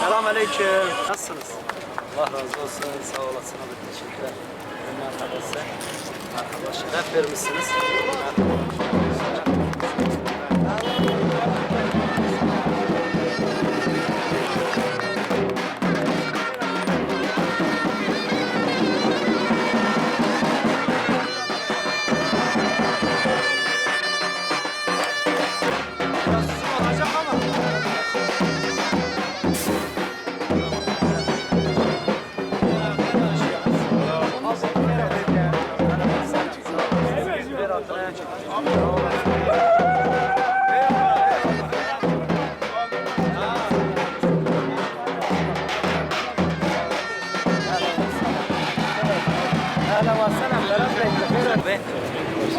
Selam aleyküm. Nasılsınız? Allah razı olsun. Sağ olasın abi. Teşekkürler. Ömrü arkadaşlar. Arkadaşlar hep vermişsiniz. Biraz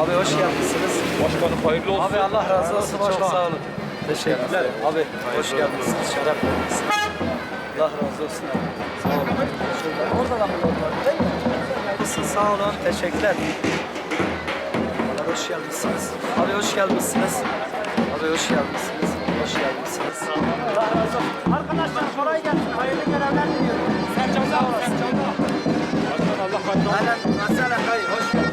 Abi hoş geldiniz. Başkanım hayırlı olsun. Abi Allah razı olsun. Çok sağ olun. Teşekkürler. Abi hoş geldiniz. Şeref verdiniz. Allah razı olsun. abi. Sağ olun. Orada da mı? Sağ olun. Teşekkürler. Hoş geldiniz. Abi hoş geldiniz. Abi hoş geldiniz. Hoş geldiniz. Allah razı olsun. Arkadaşlar kolay gelsin. Hayırlı görevler diliyorum. Sercan sağ olasın. Allah katına Aynen. Mesela hayır. Hoş geldiniz.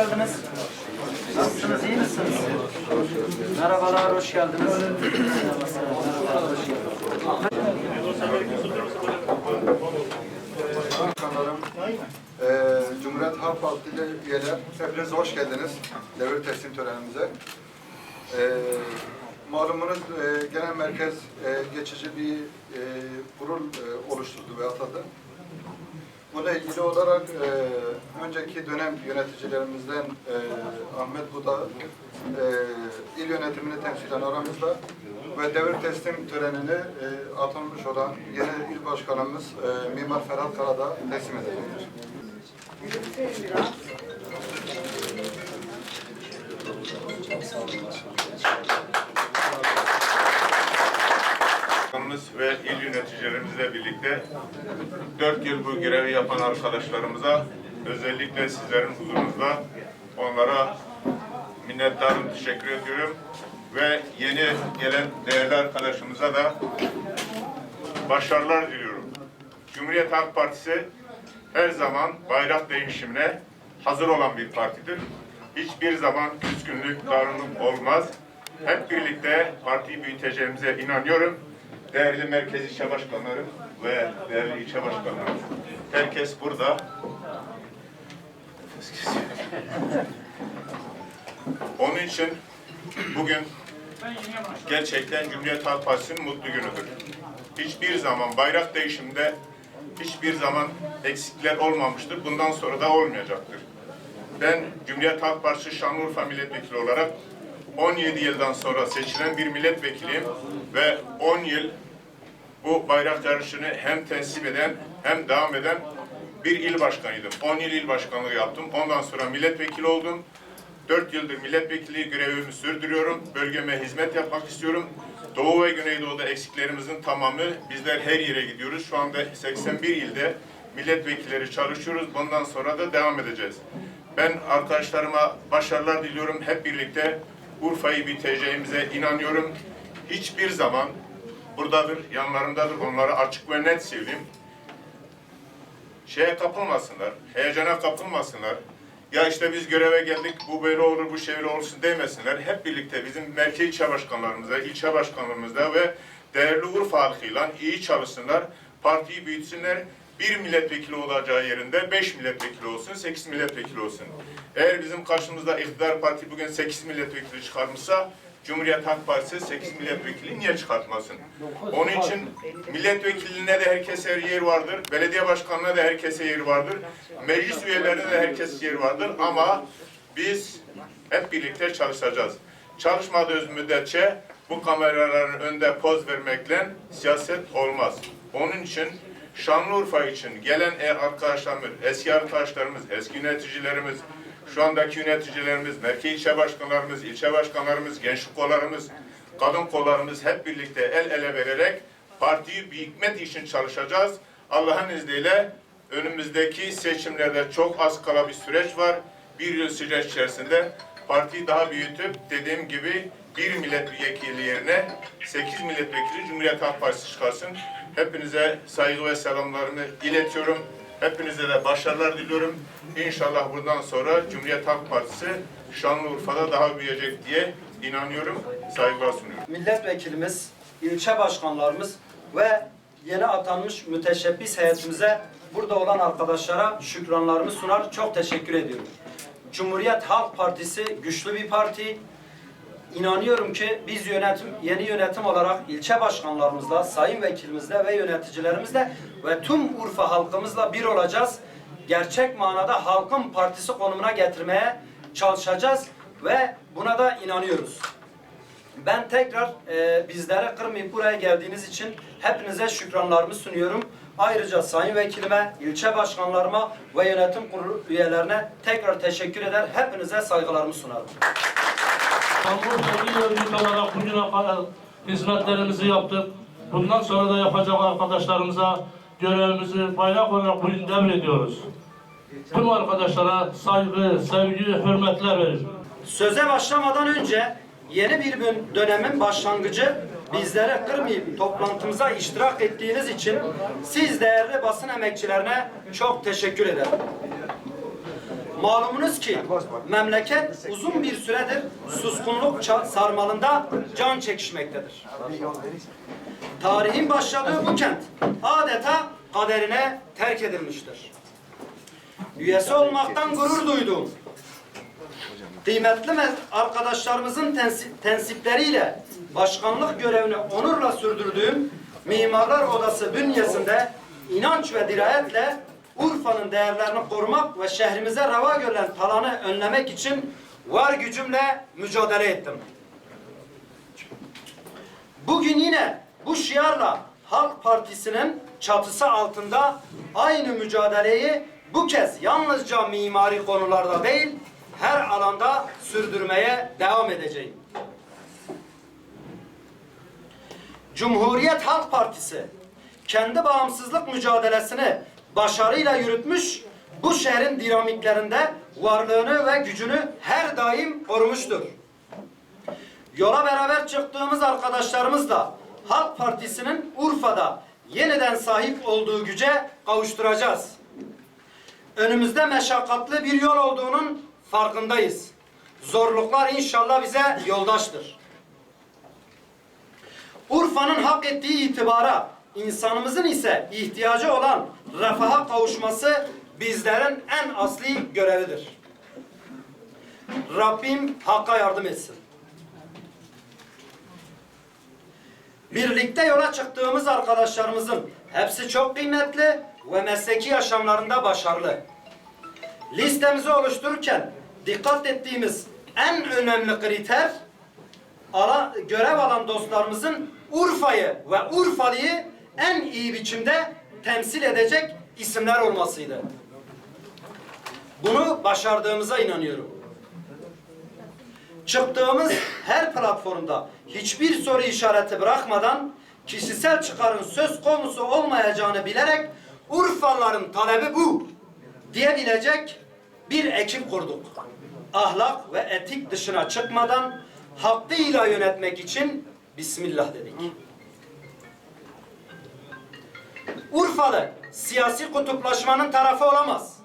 Geldiniz. Nasılsınız, iyi misiniz? Merhabalar, hoş geldiniz. Merhabalar, hoş geldiniz. Cumhuriyet Halk Partili üyeler, hepiniz hoş geldiniz devir teslim törenimize. Eee malumunuz eee, genel merkez eee, geçici bir eee, kurul eee, oluşturdu ve atadı. Bununla ilgili olarak eee, önceki dönem yöneticilerimizden eee, Ahmet Buda eee, il yönetimini temsilen aramızda ve devir teslim törenini eee, atanmış olan yeni il başkanımız eee, Mimar Ferhat Karada teslim edecektir. Başkanımız ve il yöneticilerimizle birlikte dört yıl bu görevi yapan arkadaşlarımıza özellikle sizlerin huzurunuzda onlara minnettarım, teşekkür ediyorum. Ve yeni gelen değerli arkadaşımıza da başarılar diliyorum. Cumhuriyet Halk Partisi her zaman bayrak değişimine hazır olan bir partidir. Hiçbir zaman küskünlük, dargınlık olmaz. Hep birlikte partiyi büyüteceğimize inanıyorum. Değerli merkez ilçe başkanlarım ve değerli ilçe başkanlarım. Herkes burada. Onun için bugün gerçekten Cumhuriyet Halk Partisi'nin mutlu günüdür. Hiçbir zaman bayrak değişiminde hiçbir zaman eksikler olmamıştır. Bundan sonra da olmayacaktır. Ben Cumhuriyet Halk Partisi Şanlıurfa Milletvekili olarak 17 yıldan sonra seçilen bir milletvekiliyim ve 10 yıl bu bayrak yarışını hem teslim eden hem devam eden bir il başkanıydım. 10 yıl il başkanlığı yaptım. Ondan sonra milletvekili oldum. 4 yıldır milletvekili görevimi sürdürüyorum. Bölgeme hizmet yapmak istiyorum. Doğu ve Güneydoğu'da eksiklerimizin tamamı bizler her yere gidiyoruz. Şu anda 81 ilde milletvekilleri çalışıyoruz. Bundan sonra da devam edeceğiz. Ben arkadaşlarıma başarılar diliyorum. Hep birlikte Urfa'yı biteceğimize inanıyorum. Hiçbir zaman buradadır, yanlarındadır. Onları açık ve net söyleyeyim. Şeye kapılmasınlar, heyecana kapılmasınlar. Ya işte biz göreve geldik, bu böyle olur, bu şöyle olsun demesinler. Hep birlikte bizim merkez ilçe başkanlarımızla, ilçe başkanlarımızla ve değerli Urfa halkıyla iyi çalışsınlar. Partiyi büyütsünler. bir milletvekili olacağı yerinde beş milletvekili olsun, sekiz milletvekili olsun. Eğer bizim karşımızda iktidar parti bugün sekiz milletvekili çıkarmışsa Cumhuriyet Halk Partisi 8 milletvekili niye çıkartmasın? Onun için milletvekiline de herkese yer vardır. Belediye başkanına da herkese yer vardır. Meclis üyelerine de herkes yer vardır. Ama biz hep birlikte çalışacağız. Çalışmadığımız müddetçe bu kameraların önünde poz vermekle siyaset olmaz. Onun için Şanlıurfa için gelen e- arkadaşlarımız, eski arkadaşlarımız, eski yöneticilerimiz, şu andaki yöneticilerimiz, merkez ilçe başkanlarımız, ilçe başkanlarımız, gençlik kollarımız, kadın kollarımız hep birlikte el ele vererek partiyi bir hikmet için çalışacağız. Allah'ın izniyle önümüzdeki seçimlerde çok az kala bir süreç var. Bir yıl süreç içerisinde partiyi daha büyütüp dediğim gibi bir milletvekili yerine sekiz milletvekili Cumhuriyet Halk Partisi çıkarsın. Hepinize saygı ve selamlarımı iletiyorum. Hepinize de başarılar diliyorum. İnşallah buradan sonra Cumhuriyet Halk Partisi Şanlıurfa'da daha büyüyecek diye inanıyorum. Saygılar sunuyorum. milletvekilimiz, ilçe başkanlarımız ve yeni atanmış müteşebbis heyetimize burada olan arkadaşlara şükranlarımı sunar. Çok teşekkür ediyorum. Cumhuriyet Halk Partisi güçlü bir parti. İnanıyorum ki biz yönetim, yeni yönetim olarak ilçe başkanlarımızla, sayın vekilimizle ve yöneticilerimizle ve tüm Urfa halkımızla bir olacağız. Gerçek manada halkın partisi konumuna getirmeye çalışacağız ve buna da inanıyoruz. Ben tekrar e, bizlere kırmayıp buraya geldiğiniz için hepinize şükranlarımı sunuyorum. Ayrıca sayın vekilime, ilçe başkanlarıma ve yönetim kurulu üyelerine tekrar teşekkür eder. Hepinize saygılarımı sunarım. Şanlıurfa İl Örgütü olarak bugüne kadar hizmetlerimizi yaptık. Bundan sonra da yapacak arkadaşlarımıza görevimizi bayrak olarak bugün devrediyoruz. Tüm arkadaşlara saygı, sevgi, hürmetler veririm. Söze başlamadan önce yeni bir dönemin başlangıcı bizlere kırmayıp toplantımıza iştirak ettiğiniz için siz değerli basın emekçilerine çok teşekkür ederim. Malumunuz ki memleket uzun bir süredir suskunluk sarmalında can çekişmektedir. Tarihin başladığı bu kent adeta kaderine terk edilmiştir. Üyesi olmaktan gurur duyduğum kıymetli me- arkadaşlarımızın tensi- tensipleriyle başkanlık görevini onurla sürdürdüğüm Mimarlar Odası bünyesinde inanç ve dirayetle Urfa'nın değerlerini korumak ve şehrimize reva görülen talanı önlemek için var gücümle mücadele ettim. Bugün yine bu şiarla Halk Partisi'nin çatısı altında aynı mücadeleyi bu kez yalnızca mimari konularda değil, her alanda sürdürmeye devam edeceğim. Cumhuriyet Halk Partisi kendi bağımsızlık mücadelesini başarıyla yürütmüş, bu şehrin dinamiklerinde varlığını ve gücünü her daim korumuştur. Yola beraber çıktığımız arkadaşlarımızla Halk Partisi'nin Urfa'da yeniden sahip olduğu güce kavuşturacağız. Önümüzde meşakkatli bir yol olduğunun farkındayız. Zorluklar inşallah bize yoldaştır. Urfa'nın hak ettiği itibara, insanımızın ise ihtiyacı olan refaha kavuşması bizlerin en asli görevidir. Rabbim hakka yardım etsin. Birlikte yola çıktığımız arkadaşlarımızın hepsi çok kıymetli ve mesleki yaşamlarında başarılı. Listemizi oluştururken dikkat ettiğimiz en önemli kriter ala, görev alan dostlarımızın Urfa'yı ve Urfalı'yı en iyi biçimde temsil edecek isimler olmasıydı. Bunu başardığımıza inanıyorum. Çıktığımız her platformda hiçbir soru işareti bırakmadan kişisel çıkarın söz konusu olmayacağını bilerek Urfalıların talebi bu diyebilecek bir ekip kurduk. Ahlak ve etik dışına çıkmadan hakkıyla yönetmek için Bismillah dedik. Urfalı siyasi kutuplaşmanın tarafı olamaz.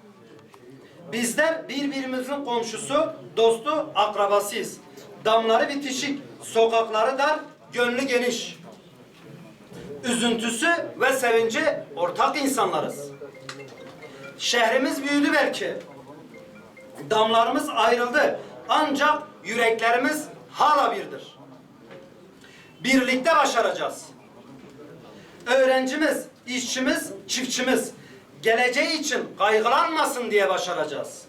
Bizler birbirimizin komşusu, dostu, akrabasıyız. Damları bitişik, sokakları dar, gönlü geniş. üzüntüsü ve sevinci ortak insanlarız. Şehrimiz büyüdü belki. Damlarımız ayrıldı. Ancak yüreklerimiz hala birdir. Birlikte başaracağız. Öğrencimiz, işçimiz, çiftçimiz geleceği için kaygılanmasın diye başaracağız.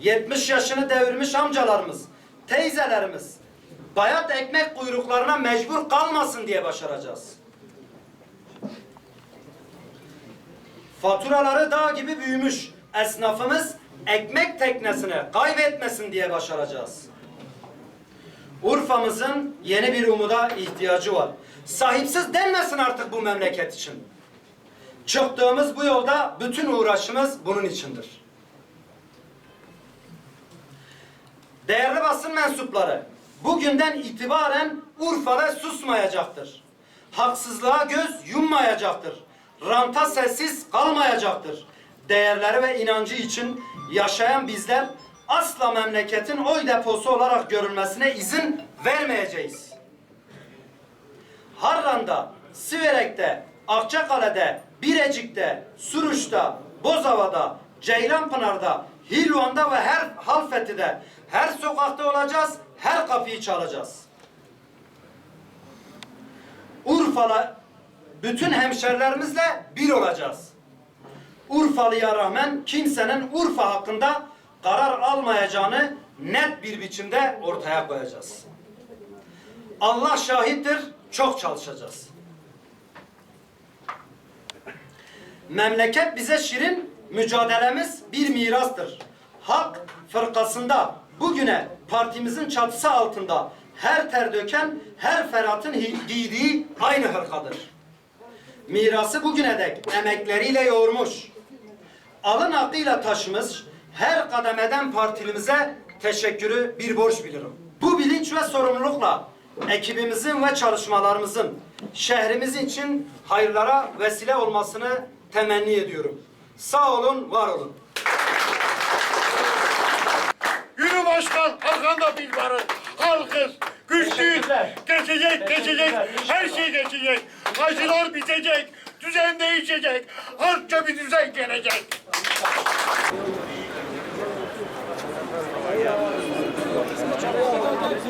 70 yaşını devirmiş amcalarımız, teyzelerimiz bayat ekmek kuyruklarına mecbur kalmasın diye başaracağız. Faturaları dağ gibi büyümüş esnafımız ekmek teknesine kaybetmesin diye başaracağız. Urfa'mızın yeni bir umuda ihtiyacı var. Sahipsiz denmesin artık bu memleket için. Çıktığımız bu yolda bütün uğraşımız bunun içindir. Değerli basın mensupları, bugünden itibaren Urfa'da susmayacaktır. Haksızlığa göz yummayacaktır. Ranta sessiz kalmayacaktır. Değerleri ve inancı için yaşayan bizler asla memleketin oy deposu olarak görülmesine izin vermeyeceğiz. Harran'da, Siverek'te, Akçakale'de, Birecik'te, Suruç'ta, Bozova'da, Ceylanpınar'da, Hilvan'da ve her Halfeti'de her sokakta olacağız, her kapıyı çalacağız. Urfa'la bütün hemşerilerimizle bir olacağız. Urfalı'ya rağmen kimsenin Urfa hakkında karar almayacağını net bir biçimde ortaya koyacağız. Allah şahittir, çok çalışacağız. Memleket bize şirin, mücadelemiz bir mirastır. Hak fırkasında bugüne partimizin çatısı altında her ter döken, her ferhatın hi- giydiği aynı hırkadır. Mirası bugüne dek emekleriyle yoğurmuş, alın hakkıyla taşımış her kademeden partilimize teşekkürü bir borç bilirim. Bu bilinç ve sorumlulukla ekibimizin ve çalışmalarımızın şehrimiz için hayırlara vesile olmasını temenni ediyorum. Sağ olun, var olun. Yürü başkan, arkanda biz varız. Halkız, güçlüyüz. Geçecek, geçecek. Her şey geçecek. Acılar bitecek. Düzen değişecek. Halkça bir düzen gelecek.